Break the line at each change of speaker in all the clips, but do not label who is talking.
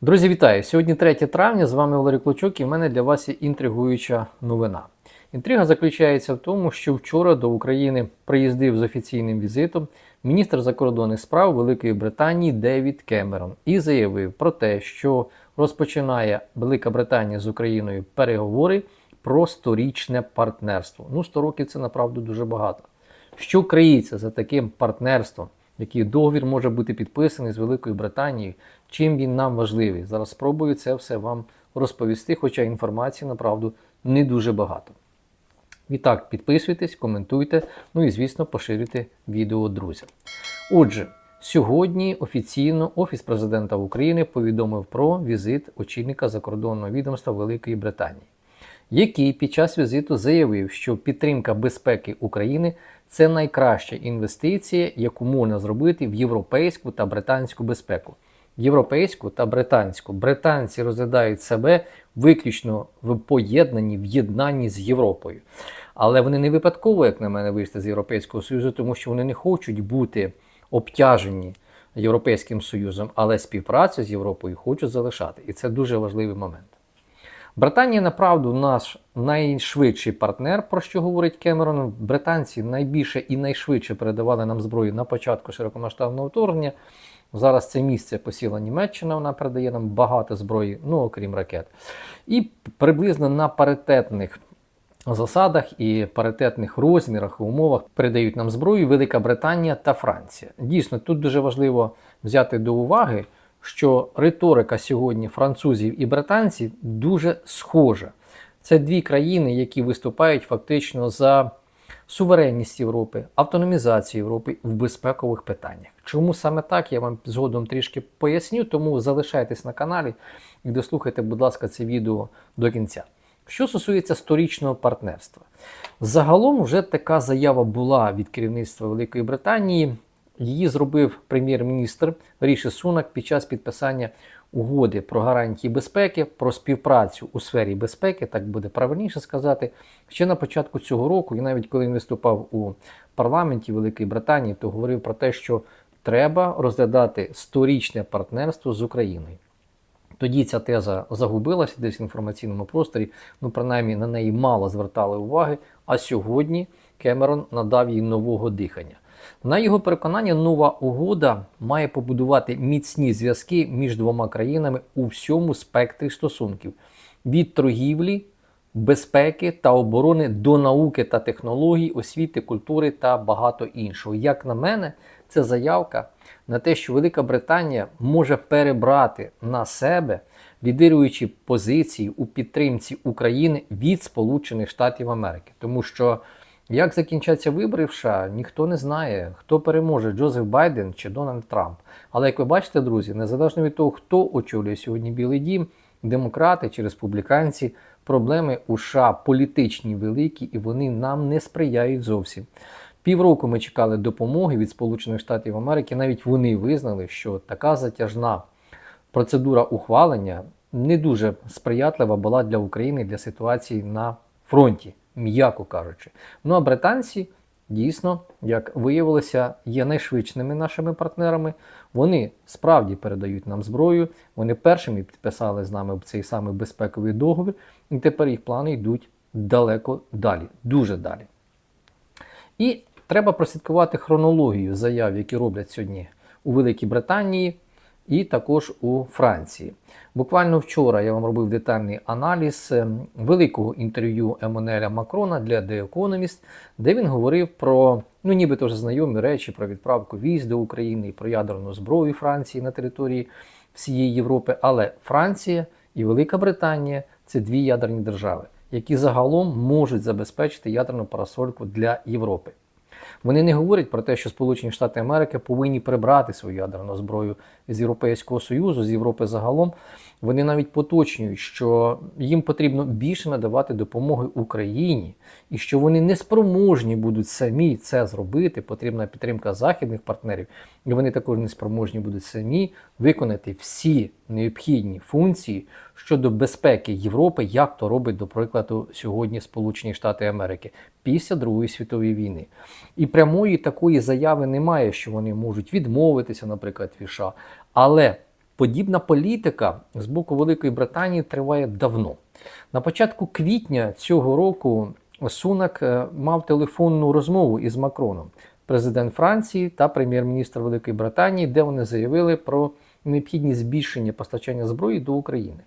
Друзі, вітаю! Сьогодні 3 травня, з вами Валерій Клочок і в мене для вас є інтригуюча новина. Інтрига заключається в тому, що вчора до України приїздив з офіційним візитом міністр закордонних справ Великої Британії Девід Кемерон і заявив про те, що розпочинає Велика Британія з Україною переговори про сторічне партнерство. Ну, 100 років це направду дуже багато. Що криється за таким партнерством? Який договір може бути підписаний з Великою Британією, чим він нам важливий. Зараз спробую це все вам розповісти, хоча інформації направду не дуже багато. Відтак, підписуйтесь, коментуйте, ну і, звісно, поширюйте відео друзям. Отже, сьогодні офіційно Офіс президента України повідомив про візит очільника закордонного відомства Великої Британії, який під час візиту заявив, що підтримка безпеки України це найкраща інвестиція, яку можна зробити в європейську та британську безпеку. Європейську та британську. Британці розглядають себе виключно в поєднанні, в єднанні з Європою. Але вони не випадково, як на мене, вийшли з Європейського Союзу, тому що вони не хочуть бути обтяжені Європейським Союзом, але співпрацю з Європою хочуть залишати. І це дуже важливий момент. Британія, направду, наш найшвидший партнер, про що говорить Кемерон. Британці найбільше і найшвидше передавали нам зброю на початку широкомасштабного вторгнення. Зараз це місце посіла Німеччина, вона передає нам багато зброї, ну окрім ракет. І приблизно на паритетних засадах і паритетних розмірах і умовах передають нам зброю Велика Британія та Франція. Дійсно, тут дуже важливо взяти до уваги, що риторика сьогодні французів і британців дуже схожа. Це дві країни, які виступають фактично за суверенність Європи, автономізацію Європи в безпекових питаннях. Чому саме так, я вам згодом трішки поясню, тому залишайтесь на каналі і дослухайте, будь ласка, це відео до кінця. Що стосується сторічного партнерства, загалом вже така заява була від керівництва Великої Британії. Її зробив прем'єр-міністр Ріші Сунак під час підписання угоди про гарантії безпеки, про співпрацю у сфері безпеки, так буде правильніше сказати, ще на початку цього року, і навіть коли він виступав у парламенті Великої Британії, то говорив про те, що треба розглядати сторічне партнерство з Україною. Тоді ця теза загубилася десь в інформаційному просторі, ну принаймні на неї мало звертали уваги. А сьогодні Кемерон надав їй нового дихання. На його переконання, нова угода має побудувати міцні зв'язки між двома країнами у всьому спектрі стосунків від торгівлі, безпеки та оборони до науки та технологій, освіти, культури та багато іншого. Як на мене, це заявка на те, що Велика Британія може перебрати на себе лідируючі позиції у підтримці України від Сполучених Штатів Америки, тому що. Як закінчаться вибори в США, ніхто не знає, хто переможе Джозеф Байден чи Дональд Трамп. Але як ви бачите, друзі, незалежно від того, хто очолює сьогодні Білий Дім, демократи чи республіканці, проблеми у США політичні великі і вони нам не сприяють зовсім. Півроку ми чекали допомоги від Сполучених Штатів Америки. Навіть вони визнали, що така затяжна процедура ухвалення не дуже сприятлива була для України для ситуації на фронті м'яко кажучи. Ну а британці дійсно, як виявилося, є найшвидшими нашими партнерами. Вони справді передають нам зброю. Вони першими підписали з нами цей самий безпековий договір, і тепер їх плани йдуть далеко далі, дуже далі. І треба прослідкувати хронологію заяв, які роблять сьогодні у Великій Британії і також у Франції. Буквально вчора я вам робив детальний аналіз ем, великого інтерв'ю Еммануеля Макрона для The Economist, де він говорив про ну нібито вже знайомі речі про відправку військ до України і про ядерну зброю Франції на території всієї Європи. Але Франція і Велика Британія це дві ядерні держави, які загалом можуть забезпечити ядерну парасольку для Європи. Вони не говорять про те, що Сполучені Штати Америки повинні прибрати свою ядерну зброю з Європейського Союзу, з Європи загалом. Вони навіть поточнюють, що їм потрібно більше надавати допомоги Україні, і що вони не спроможні будуть самі це зробити. Потрібна підтримка західних партнерів, і вони також не спроможні будуть самі виконати всі необхідні функції щодо безпеки Європи, як то робить, до прикладу, сьогодні Сполучені Штати Америки після Другої світової війни. І прямої такої заяви немає, що вони можуть відмовитися, наприклад, від США. Але Подібна політика з боку Великої Британії триває давно. На початку квітня цього року Сунак е, мав телефонну розмову із Макроном, президент Франції та прем'єр-міністр Великої Британії, де вони заявили про необхідність збільшення постачання зброї до України.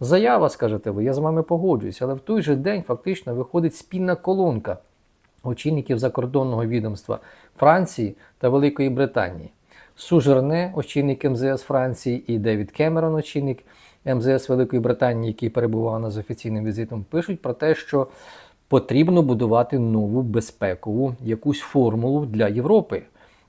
Заява, скажете ви, я з вами погоджуюсь, але в той же день фактично виходить спільна колонка очільників закордонного відомства Франції та Великої Британії. Сужерне, очільник МЗС Франції, і Девід Кемерон, очільник МЗС Великої Британії, який перебував на з офіційним візитом, пишуть про те, що потрібно будувати нову безпекову якусь формулу для Європи.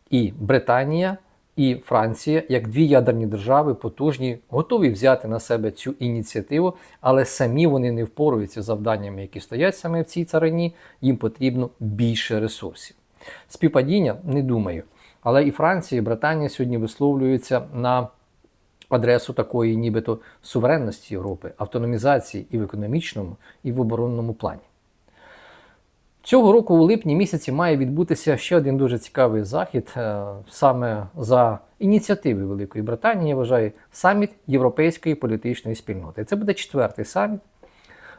І Британія і Франція, як дві ядерні держави, потужні, готові взяти на себе цю ініціативу, але самі вони не впоруються з завданнями, які стоять саме в цій царині. Їм потрібно більше ресурсів. Співпадіння не думаю. Але і Франція, і Британія сьогодні висловлюються на адресу такої, нібито суверенності Європи, автономізації і в економічному, і в оборонному плані. Цього року, у липні місяці, має відбутися ще один дуже цікавий захід, е, саме за ініціативи Великої Британії, я вважаю, саміт Європейської політичної спільноти. Це буде четвертий саміт.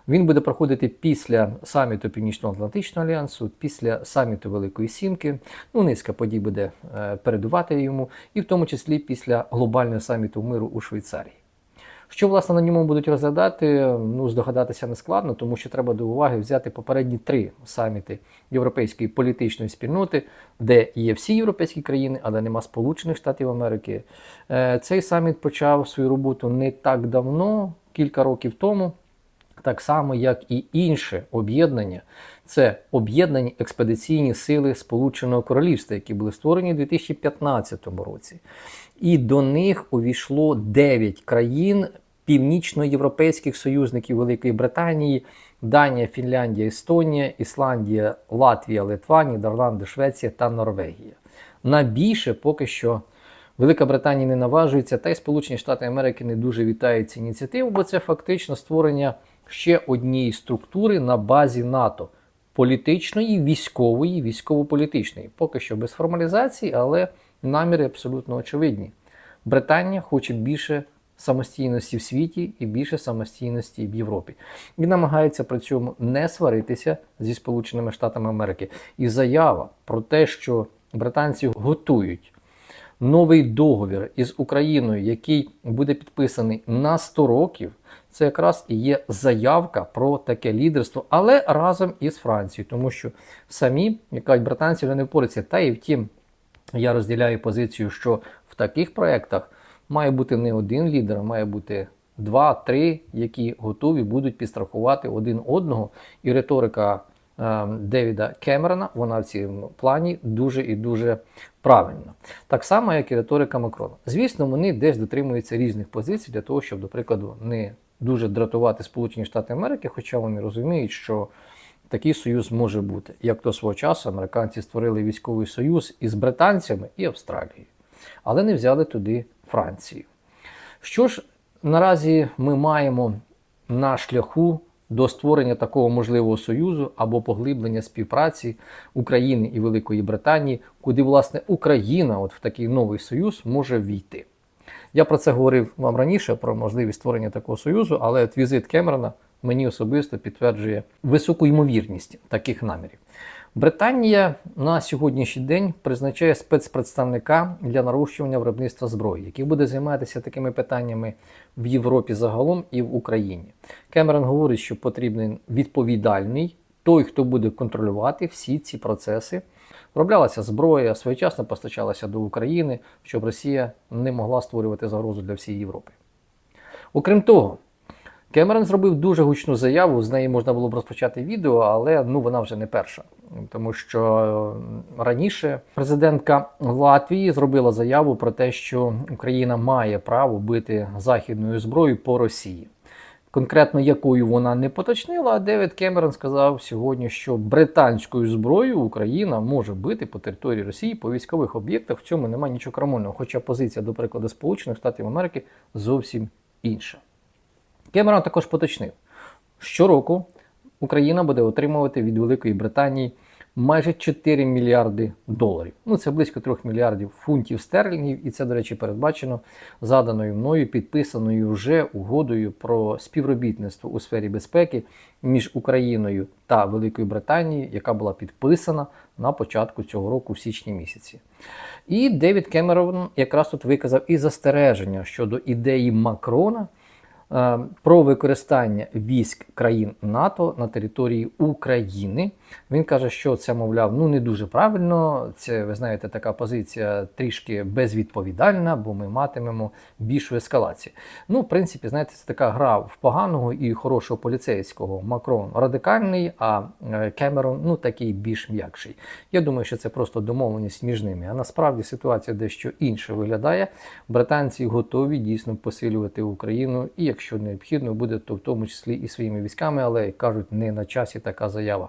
Він буде проходити після саміту Північно-Атлантичного альянсу, після саміту Великої Сімки. Ну, низка подій буде е, передувати йому, і в тому числі після глобального саміту миру у Швейцарії. Що, власне, на ньому будуть розглядати, ну, здогадатися не складно, тому що треба до уваги взяти попередні три саміти Європейської політичної спільноти, де є всі європейські країни, але нема Сполучених Штатів Америки. Е, Цей саміт почав свою роботу не так давно, кілька років тому. Так само, як і інше об'єднання, це об'єднані експедиційні сили Сполученого Королівства, які були створені у 2015 році. І до них увійшло 9 країн північноєвропейських союзників Великої Британії, Данія, Фінляндія, Естонія, Ісландія, Латвія, Литва, Нідерланди, Швеція та Норвегія. На більше поки що. Велика Британія не наважується, та й Сполучені Штати Америки не дуже вітають цю ініціативу, бо це фактично створення ще однієї структури на базі НАТО політичної, військової, військово-політичної. Поки що без формалізації, але наміри абсолютно очевидні. Британія хоче більше самостійності в світі і більше самостійності в Європі. І намагається при цьому не сваритися зі Сполученими Штатами Америки. І заява про те, що британці готують новий договір із Україною, який буде підписаний на 100 років, це якраз і є заявка про таке лідерство, але разом із Францією, тому що самі, як кажуть, британці вони не впораються. Та і втім, я розділяю позицію, що в таких проєктах має бути не один лідер, а має бути два-три, які готові будуть підстрахувати один одного. І риторика Девіда Кемерона, вона в цьому плані дуже і дуже правильна. Так само, як і риторика Макрона. Звісно, вони десь дотримуються різних позицій для того, щоб, до прикладу, не дуже дратувати Сполучені Штати Америки, хоча вони розуміють, що такий союз може бути. Як то свого часу американці створили військовий союз із британцями і Австралією, але не взяли туди Францію. Що ж наразі ми маємо на шляху до створення такого можливого союзу або поглиблення співпраці України і Великої Британії, куди власне Україна, от в такий новий союз, може війти? Я про це говорив вам раніше, про можливість створення такого союзу, але от візит Кемерона мені особисто підтверджує високу ймовірність таких намірів. Британія на сьогоднішній день призначає спецпредставника для нарощування виробництва зброї, який буде займатися такими питаннями в Європі загалом і в Україні. Кемерон говорить, що потрібен відповідальний той, хто буде контролювати всі ці процеси. Вироблялася зброя, своєчасно постачалася до України, щоб Росія не могла створювати загрозу для всієї Європи. Окрім того, Кемерон зробив дуже гучну заяву, з неї можна було б розпочати відео, але ну вона вже не перша. Тому що раніше президентка Латвії зробила заяву про те, що Україна має право бити західною зброєю по Росії. Конкретно якою вона не поточнила, а Девід Кемерон сказав сьогодні, що британською зброєю Україна може бити по території Росії по військових об'єктах. В цьому немає нічого крамольного. Хоча позиція, до прикладу, Сполучених Штатів Америки зовсім інша. Кемерон також поточнив, щороку Україна буде отримувати від Великої Британії майже 4 мільярди доларів. Ну це близько 3 мільярдів фунтів стерлінгів, і це, до речі, передбачено заданою мною підписаною вже угодою про співробітництво у сфері безпеки між Україною та Великою Британією, яка була підписана на початку цього року, в січні місяці. І Девід Кемерон якраз тут виказав і застереження щодо ідеї Макрона про використання військ країн НАТО на території України. Він каже, що це, мовляв, ну не дуже правильно. Це, ви знаєте, така позиція трішки безвідповідальна, бо ми матимемо більшу ескалацію. Ну, в принципі, знаєте, це така гра в поганого і хорошого поліцейського. Макрон радикальний, а е, Кемерон ну такий більш м'якший. Я думаю, що це просто домовленість між ними. А насправді ситуація дещо інше виглядає. Британці готові дійсно посилювати Україну, і якщо необхідно, буде то в тому числі і своїми військами, але як кажуть, не на часі така заява.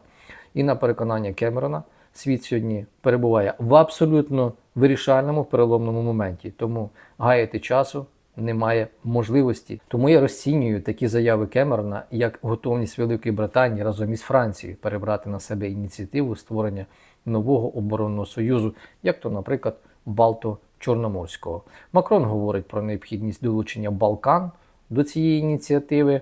І на переконання Кемерона світ сьогодні перебуває в абсолютно вирішальному переломному моменті. Тому гаяти часу немає можливості. Тому я розцінюю такі заяви Кемерона як готовність Великої Британії разом із Францією перебрати на себе ініціативу створення нового оборонного союзу, як то, наприклад, Балто-Чорноморського. Макрон говорить про необхідність долучення Балкан до цієї ініціативи.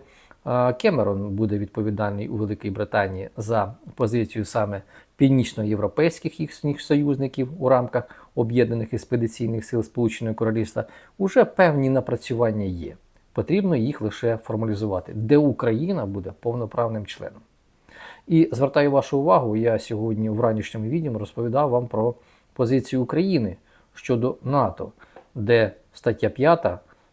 Кемерон буде відповідальний у Великій Британії за позицію саме північноєвропейських їхніх союзників у рамках об'єднаних експедиційних сил Сполученого Королівства. Уже певні напрацювання є. Потрібно їх лише формалізувати, де Україна буде повноправним членом. І звертаю вашу увагу, я сьогодні в ранішньому відео розповідав вам про позицію України щодо НАТО, де стаття 5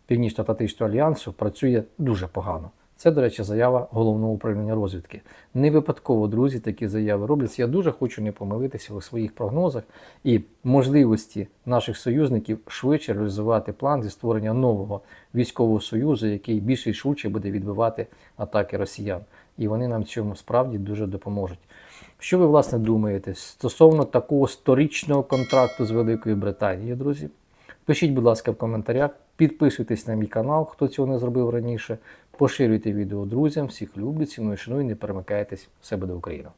Північно-Атлантичного альянсу працює дуже погано. Це, до речі, заява головного управління розвідки. Не випадково, друзі, такі заяви робляться. Я дуже хочу не помилитися у своїх прогнозах і можливості наших союзників швидше реалізувати план зі створення нового військового союзу, який більше і швидше буде відбивати атаки росіян. І вони нам цьому справді дуже допоможуть. Що ви, власне, думаєте стосовно такого сторічного контракту з Великою Британією, друзі? Пишіть, будь ласка, в коментарях, підписуйтесь на мій канал, хто цього не зробив раніше. Поширюйте відео друзям, всіх люблю, ціную, шаную, не перемикайтесь. Все буде Україна!